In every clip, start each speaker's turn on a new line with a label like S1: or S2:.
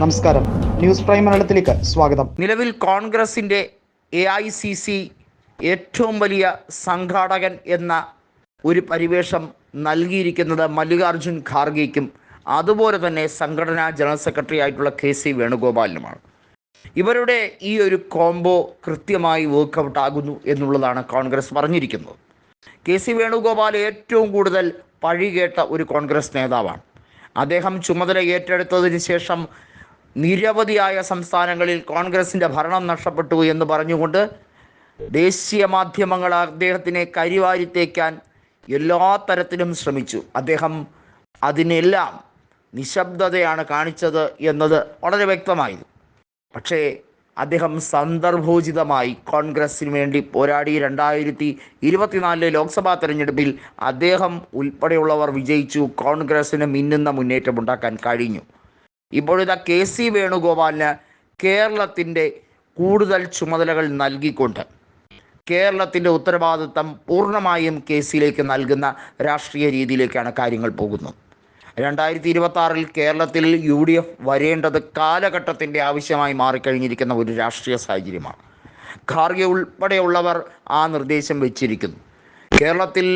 S1: നമസ്കാരം. News prime മലയാളത്തിലേക്ക് സ്വാഗതം.
S2: നിലവിൽ കോൺഗ്രസിന്റെ എ ഐ സി സി ഏറ്റവും വലിയ സംഘാടകൻ എന്ന ഒരു പരിവേഷം നൽകിയിരിക്കുന്നത് മല്ലികാർജുൻ ഖാർഗെയ്ക്കും അതുപോലെ തന്നെ സംഘടനാ ജനറൽ സെക്രട്ടറി ആയിട്ടുള്ള കെ സി വേണുഗോപാലിനുമാണ്. ഇവരുടെ ഈ ഒരു കോംബോ കൃത്യമായി വർക്കൗട്ട് ആകുന്നു എന്നുള്ളതാണ് കോൺഗ്രസ് പറഞ്ഞിരിക്കുന്നത്. കെ സി വേണുഗോപാൽ ഏറ്റവും കൂടുതൽ പഴി കേട്ട ഒരു കോൺഗ്രസ് നേതാവാണ്. അദ്ദേഹം ചുമതല ഏറ്റെടുത്തതിന് ശേഷം നിരവധിയായ സംസ്ഥാനങ്ങളിൽ കോൺഗ്രസിന്റെ ഭരണം നഷ്ടപ്പെട്ടു എന്ന് പറഞ്ഞുകൊണ്ട് ദേശീയ മാധ്യമങ്ങൾ അദ്ദേഹത്തിനെ കരിവാരിത്തേക്കാൻ എല്ലാ തരത്തിലും ശ്രമിച്ചു. അദ്ദേഹം അതിനെല്ലാം നിശബ്ദതയാണ് കാണിച്ചത് എന്നത് വളരെ വ്യക്തമായിരുന്നു. പക്ഷേ അദ്ദേഹം സന്ദർഭോചിതമായി കോൺഗ്രസിന് വേണ്ടി പോരാടി. രണ്ടായിരത്തി ഇരുപത്തിനാലിലെ ലോക്സഭാ തെരഞ്ഞെടുപ്പിൽ അദ്ദേഹം ഉൾപ്പെടെയുള്ളവർ വിജയിച്ചു. കോൺഗ്രസിന് മിന്നുന്ന മുന്നേറ്റം ഉണ്ടാക്കാൻ കഴിഞ്ഞു. ഇപ്പോഴിതാ കെ സി വേണുഗോപാലിന് കേരളത്തിന്റെ കൂടുതൽ ചുമതലകൾ നൽകിക്കൊണ്ട് കേരളത്തിന്റെ ഉത്തരവാദിത്തം പൂർണമായും കെ സിയിലേക്ക് നൽകുന്ന രാഷ്ട്രീയ രീതിയിലേക്കാണ് കാര്യങ്ങൾ പോകുന്നത്. രണ്ടായിരത്തി ഇരുപത്തി ആറിൽ കേരളത്തിൽ യു ഡി എഫ് വരേണ്ടത് കാലഘട്ടത്തിന്റെ ആവശ്യമായി മാറിക്കഴിഞ്ഞിരിക്കുന്ന ഒരു രാഷ്ട്രീയ സാഹചര്യമാണ്. ഖാർഗെ ഉൾപ്പെടെയുള്ളവർ ആ നിർദ്ദേശം വെച്ചിരിക്കുന്നു. കേരളത്തിൽ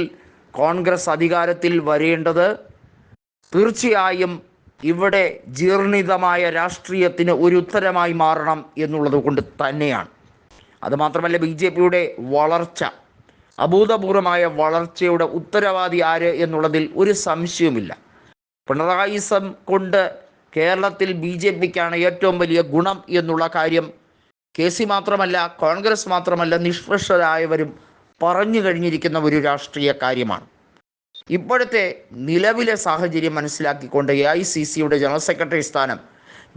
S2: കോൺഗ്രസ് അധികാരത്തിൽ വരേണ്ടത് തീർച്ചയായും ഇവിടെ ജീർണിതമായ രാഷ്ട്രീയത്തിന് ഒരു ഉത്തരമായി മാറണം എന്നുള്ളത് കൊണ്ട് തന്നെയാണ്. അതുമാത്രമല്ല ബി ജെ പിയുടെ വളർച്ച അഭൂതപൂർവമായ വളർച്ചയുടെ ഉത്തരവാദി ആര് എന്നുള്ളതിൽ ഒരു സംശയവുമില്ല. പിണറായിസം കൊണ്ട് കേരളത്തിൽ ബി ജെ പിക്കാണ് ഏറ്റവും വലിയ ഗുണം എന്നുള്ള കാര്യം കെ സി മാത്രമല്ല കോൺഗ്രസ് മാത്രമല്ല നിഷ്പക്ഷരായവരും പറഞ്ഞു കഴിഞ്ഞിരിക്കുന്ന ഒരു രാഷ്ട്രീയ കാര്യമാണ്. ഇപ്പോഴത്തെ നിലവിലെ സാഹചര്യം മനസ്സിലാക്കിക്കൊണ്ട് എ ഐ സി സിയുടെ ജനറൽ സെക്രട്ടറി സ്ഥാനം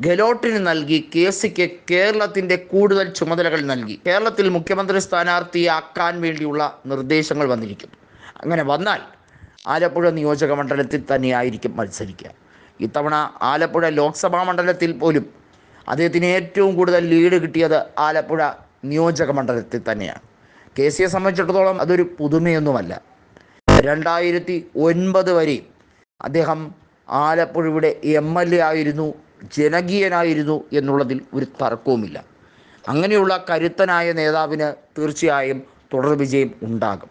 S2: ഗെലോട്ടിന് നൽകി കെ സിക്ക് കേരളത്തിന്റെ കൂടുതൽ ചുമതലകൾ നൽകി. കേരളത്തിൽ മുഖ്യമന്ത്രി സ്ഥാനാർത്ഥിയാക്കാൻ വേണ്ടിയുള്ള നിർദ്ദേശങ്ങൾ വന്നിരിക്കുന്നു അങ്ങനെ വന്നാൽ ആലപ്പുഴ നിയോജക മണ്ഡലത്തിൽ തന്നെയായിരിക്കും മത്സരിക്കുക. ഇത്തവണ ആലപ്പുഴ ലോക്സഭാ മണ്ഡലത്തിൽ പോലും അദ്ദേഹത്തിന് ഏറ്റവും കൂടുതൽ ലീഡ് കിട്ടിയത് ആലപ്പുഴ നിയോജക മണ്ഡലത്തിൽ തന്നെയാണ്. കെ സിയെ സംബന്ധിച്ചിടത്തോളം അതൊരു പുതുമയൊന്നുമല്ല. രണ്ടായിരത്തി ഒൻപത് വരെ അദ്ദേഹം ആലപ്പുഴയുടെ എം എൽ എ ആയിരുന്നു ജനകീയനായിരുന്നു എന്നുള്ളതിൽ ഒരു തർക്കവുമില്ല. അങ്ങനെയുള്ള കരുത്തനായ നേതാവിന് തീർച്ചയായും തുടർ വിജയം ഉണ്ടാകും.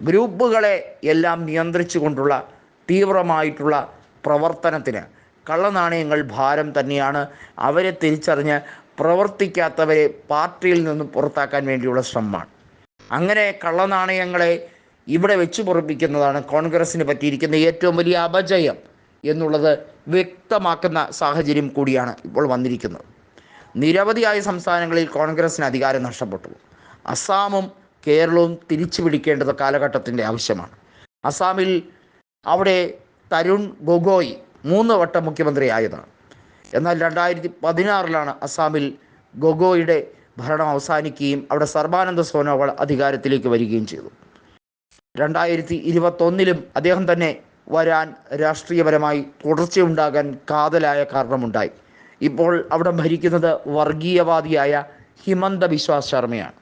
S2: ഗ്രൂപ്പുകളെ എല്ലാം നിയന്ത്രിച്ചു കൊണ്ടുള്ള തീവ്രമായിട്ടുള്ള പ്രവർത്തനത്തിന് കള്ളനാണയങ്ങൾ ഭാരം തന്നെയാണ് അവരെ തിരിച്ചറിഞ്ഞ് പ്രവർത്തിക്കാത്തവരെ പാർട്ടിയിൽ നിന്നും പുറത്താക്കാൻ വേണ്ടിയുള്ള ശ്രമമാണ്. അങ്ങനെ കള്ളനാണയങ്ങളെ ഇവിടെ വെച്ച് പൊറപ്പിക്കുന്നതാണ് കോൺഗ്രസ്സിന് പറ്റിയിരിക്കുന്ന ഏറ്റവും വലിയ അപജയം എന്നുള്ളത് വ്യക്തമാക്കുന്ന സാഹചര്യം കൂടിയാണ് ഇപ്പോൾ വന്നിരിക്കുന്നത്. നിരവധിയായ സംസ്ഥാനങ്ങളിൽ കോൺഗ്രസ്സിന് അധികാരം നഷ്ടപ്പെട്ടു. അസ്സാമും കേരളവും തിരിച്ചു പിടിക്കേണ്ടത് കാലഘട്ടത്തിന്റെ ആവശ്യമാണ്. അസ്സാമിൽ അവിടെ തരുൺ ഗൊഗോയ് മൂന്ന് വട്ടം മുഖ്യമന്ത്രിയായതാണ്. എന്നാൽ രണ്ടായിരത്തി പതിനാറിലാണ് അസ്സാമിൽ ഗൊഗോയുടെ ഭരണം അവസാനിക്കുകയും അവിടെ സർബാനന്ദ സോനോവാൾ അധികാരത്തിലേക്ക് വരികയും ചെയ്തു. രണ്ടായിരത്തി ഇരുപത്തൊന്നിലും അദ്ദേഹം തന്നെ വരാൻ രാഷ്ട്രീയപരമായി തുടർച്ചയുണ്ടാകാൻ കാതലായ കാരണമുണ്ടായി. ഇപ്പോൾ അവിടെ ഭരിക്കുന്നത് വർഗീയവാദിയായ ഹിമന്ത ബിശ്വാസ് ശർമ്മയാണ്.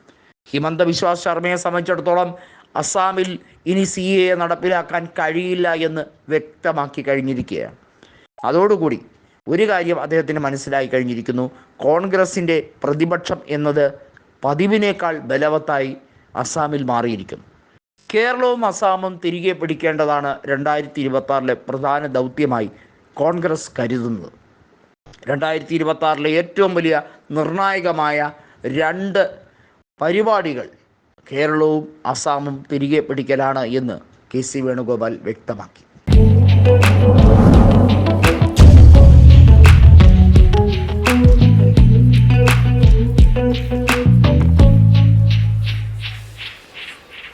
S2: ഹിമന്ത ബിശ്വാസ് ശർമ്മയെ സംബന്ധിച്ചിടത്തോളം അസാമിൽ ഇനി സി എ നടപ്പിലാക്കാൻ കഴിയില്ല എന്ന് വ്യക്തമാക്കി കഴിഞ്ഞിരിക്കുകയാണ്. അതോടുകൂടി ഒരു കാര്യം അദ്ദേഹത്തിന് മനസ്സിലായി കഴിഞ്ഞിരിക്കുന്നു. കോൺഗ്രസിന്റെ പ്രതിപക്ഷം എന്നത് പതിവിനേക്കാൾ ബലവത്തായി അസാമിൽ മാറിയിരിക്കുന്നു. കേരളവും അസാമും തിരികെ പിടിക്കേണ്ടതാണ് രണ്ടായിരത്തി ഇരുപത്തി പ്രധാന ദൗത്യമായി കോൺഗ്രസ് കരുതുന്നത്. രണ്ടായിരത്തി ഇരുപത്തി ആറിലെ ഏറ്റവും വലിയ നിർണായകമായ രണ്ട് പരിപാടികൾ കേരളവും അസാമും തിരികെ പിടിക്കലാണ് എന്ന് കെ സി വേണുഗോപാൽ വ്യക്തമാക്കി.